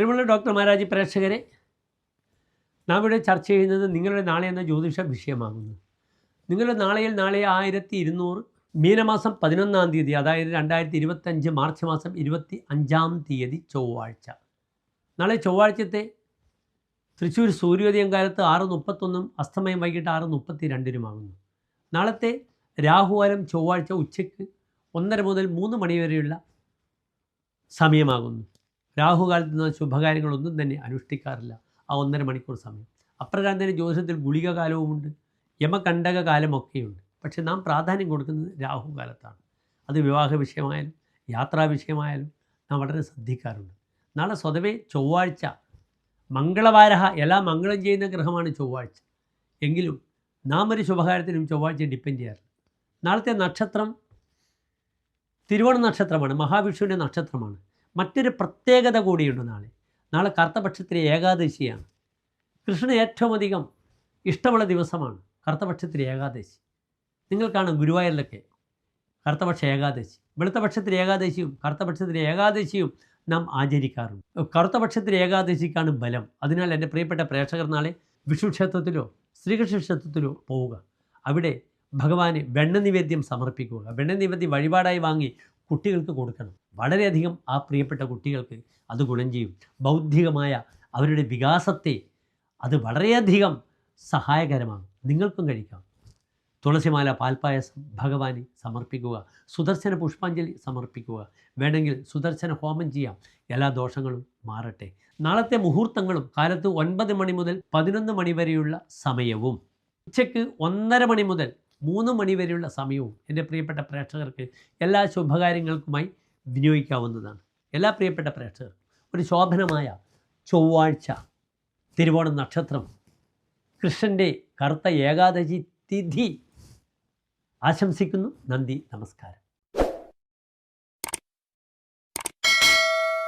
പ്രിയമുള്ള ഡോക്ടർ മഹാരാജി പ്രേക്ഷകരെ നാം ഇവിടെ ചർച്ച ചെയ്യുന്നത് നിങ്ങളുടെ നാളെ എന്ന ജ്യോതിഷ വിഷയമാകുന്നു. നിങ്ങളുടെ നാളെയിൽ നാളെ ആയിരത്തി ഇരുന്നൂറ് മീനമാസം പതിനൊന്നാം തീയതി അതായത് രണ്ടായിരത്തി ഇരുപത്തഞ്ച് മാർച്ച് മാസം ഇരുപത്തി അഞ്ചാം തീയതി ചൊവ്വാഴ്ച. നാളെ ചൊവ്വാഴ്ചത്തെ തൃശ്ശൂർ സൂര്യോദയം കാലത്ത് ആറ് മുപ്പത്തൊന്നും അസ്തമയം വൈകിട്ട് ആറ് മുപ്പത്തി രണ്ടിനുമാകുന്നു നാളത്തെ രാഹുവാലം ചൊവ്വാഴ്ച ഉച്ചയ്ക്ക് ഒന്നര മുതൽ മൂന്ന് മണിവരെയുള്ള സമയമാകുന്നു. രാഹുകാലത്ത് നിന്ന് ശുഭകാര്യങ്ങളൊന്നും തന്നെ അനുഷ്ഠിക്കാറില്ല. ആ ഒന്നര മണിക്കൂർ സമയം. അപ്രകാരം തന്നെ ജ്യോതിഷത്തിൽ ഗുളിക കാലവുമുണ്ട് യമകണ്ടക കാലമൊക്കെയുണ്ട് പക്ഷെ നാം പ്രാധാന്യം കൊടുക്കുന്നത് രാഹുകാലത്താണ്. അത് വിവാഹ വിഷയമായാലും യാത്രാ വിഷയമായാലും നാം വളരെ ശ്രദ്ധിക്കാറുണ്ട്. നാളെ സ്വതവേ ചൊവ്വാഴ്ച. മംഗളവാരഹ എല്ലാ മംഗളം ചെയ്യുന്ന ഗ്രഹമാണ് ചൊവ്വാഴ്ച. എങ്കിലും നാം ഒരു ശുഭകാര്യത്തിനും ചൊവ്വാഴ്ച ഡിപ്പെൻഡ് ചെയ്യാറില്ല. നാളത്തെ നക്ഷത്രം തിരുവോണ നക്ഷത്രമാണ്. മഹാവിഷ്ണുവിന്റെ നക്ഷത്രമാണ്. മറ്റൊരു പ്രത്യേകത കൂടിയുണ്ട് നാളെ. നാളെ കറുത്തപക്ഷത്തിലെ ഏകാദശിയാണ്. കൃഷ്ണന് ഏറ്റവും അധികം ഇഷ്ടമുള്ള ദിവസമാണ് കറുത്തപക്ഷത്തിലെ ഏകാദശി. നിങ്ങൾ കാണും ഗുരുവായൂരിലൊക്കെ കറുത്തപക്ഷ ഏകാദശി. വെളുത്തപക്ഷത്തിലെ ഏകാദശിയും കറുത്തപക്ഷത്തിലെ ഏകാദശിയും നാം ആചരിക്കാറുണ്ട്. കറുത്തപക്ഷത്തിലെ ഏകാദശിക്കാണ് ബലം. അതിനാൽ എന്റെ പ്രിയപ്പെട്ട പ്രേക്ഷകർ നാളെ വിഷുക്ഷേത്രത്തിലോ ശ്രീകൃഷ്ണ ക്ഷേത്രത്തിലോ പോവുക. അവിടെ ഭഗവാന് വെണ്ണ നിവേദ്യം സമർപ്പിക്കുക. വെണ്ണ നിവേദ്യം വഴിപാടായി വാങ്ങി കുട്ടികൾക്ക് കൊടുക്കണം. വളരെയധികം ആ പ്രിയപ്പെട്ട കുട്ടികൾക്ക് അത് ഗുണം ചെയ്യും. ബൗദ്ധികമായ അവരുടെ വികാസത്തെ അത് വളരെയധികം സഹായകരമാണ് നിങ്ങൾക്കും കഴിക്കാം. തുളസിമാല പാൽപ്പായസം ഭഗവാന് സമർപ്പിക്കുക. സുദർശന പുഷ്പാഞ്ജലി സമർപ്പിക്കുക. വേണമെങ്കിൽ സുദർശന ഹോമം ചെയ്യാം. എല്ലാ ദോഷങ്ങളും മാറട്ടെ. നാളത്തെ മുഹൂർത്തങ്ങളും കാലത്ത് ഒൻപത് മണി മുതൽ പതിനൊന്ന് മണി വരെയുള്ള സമയവും. ഉച്ചയ്ക്ക് ഒന്നര മണി മുതൽ മൂന്ന് മണി വരെയുള്ള സമയവും. എന്റെ പ്രിയപ്പെട്ട പ്രേക്ഷകർക്ക് എല്ലാ ശുഭകാര്യങ്ങൾക്കുമായി വിനിയോഗിക്കാവുന്നതാണ്. എല്ലാ പ്രിയപ്പെട്ട പ്രേക്ഷകർക്കും ഒരു ശോഭനമായ ചൊവ്വാഴ്ച തിരുവോണം നക്ഷത്രം കൃഷ്ണന്റെ കറുത്ത ഏകാദശി തിഥി ആശംസിക്കുന്നു. നന്ദി നമസ്കാരം.